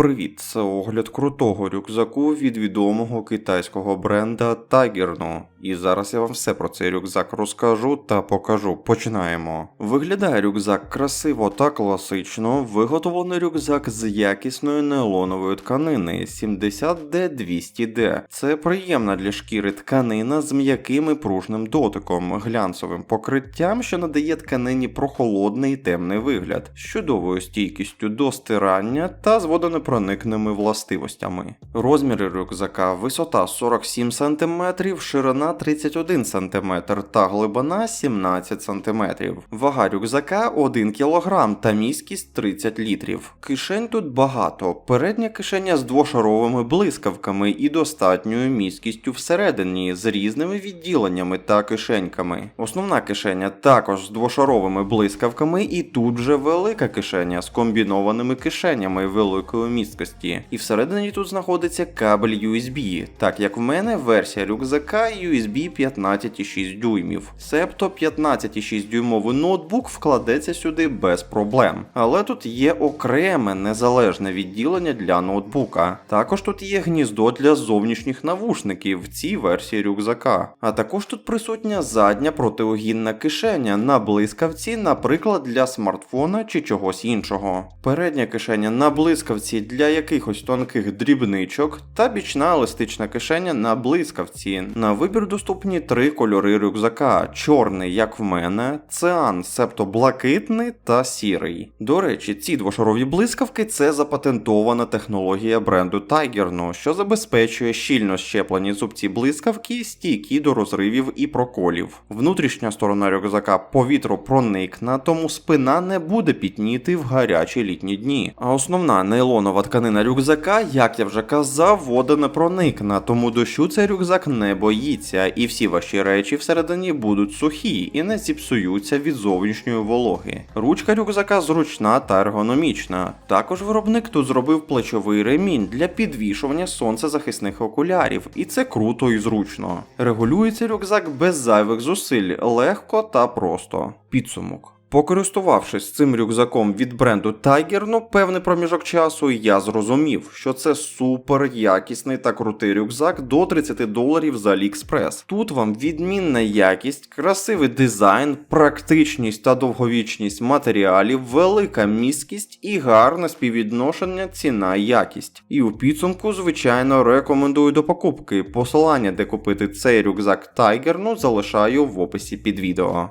Привіт, це огляд крутого рюкзаку від відомого китайського бренда Tigerno. І зараз я вам все про цей рюкзак розкажу та покажу. Починаємо. Виглядає рюкзак красиво та класично. Виготовлений рюкзак з якісної нейлонової тканини 70D200D. Це приємна для шкіри тканина з м'яким і пружним дотиком, глянцевим покриттям, що надає тканині прохолодний і темний вигляд, з чудовою стійкістю до стирання та з водонепроникними властивостями. Розміри рюкзака висота 47 см, ширина 31 см та глибина 17 см. Вага рюкзака 1 кг та міськість 30 літрів. Кишень тут багато. Передня кишеня з двошаровими блискавками і достатньою міськістю всередині з різними відділеннями та кишеньками. Основна кишеня також з двошаровими блискавками, і тут вже велика кишеня з комбінованими кишенями великою великої місткості. І всередині тут знаходиться кабель USB, так як в мене версія рюкзака USB 15,6 дюймів. Себто 15,6 дюймовий ноутбук вкладеться сюди без проблем. Але тут є окреме незалежне відділення для ноутбука. Також тут є гніздо для зовнішніх навушників в цій версії рюкзака. А також тут присутня задня протиогінна кишеня на блискавці, наприклад, для смартфона чи чогось іншого. Передня кишеня на блискавці для якихось тонких дрібничок та бічна еластична кишеня на блискавці. На вибір доступні три кольори рюкзака: чорний, як в мене, циан, себто блакитний та сірий. До речі, ці двошарові блискавки це запатентована технологія бренду Tigerno, що забезпечує щільно щеплені зубці блискавки, стійкі до розривів і проколів. Внутрішня сторона рюкзака повітропроникна, тому спина не буде пітніти в гарячі літні дні. А основна нейлонова тканина рюкзака, як я вже казав, водонепроникна, тому дощу цей рюкзак не боїться, і всі ваші речі всередині будуть сухі і не зіпсуються від зовнішньої вологи. Ручка рюкзака зручна та ергономічна. Також виробник тут зробив плечовий ремінь для підвішування сонцезахисних окулярів, і це круто і зручно. Регулюється рюкзак без зайвих зусиль, легко та просто. Підсумок. Покористувавшись цим рюкзаком від бренду Tigerno певний проміжок часу, я зрозумів, що це супер якісний та крутий рюкзак до 30 доларів з AliExpress. Тут вам відмінна якість, красивий дизайн, практичність та довговічність матеріалів, велика міськість і гарне співвідношення ціна-якість. І у підсумку, звичайно, рекомендую до покупки. Посилання, де купити цей рюкзак Tigerno, залишаю в описі під відео.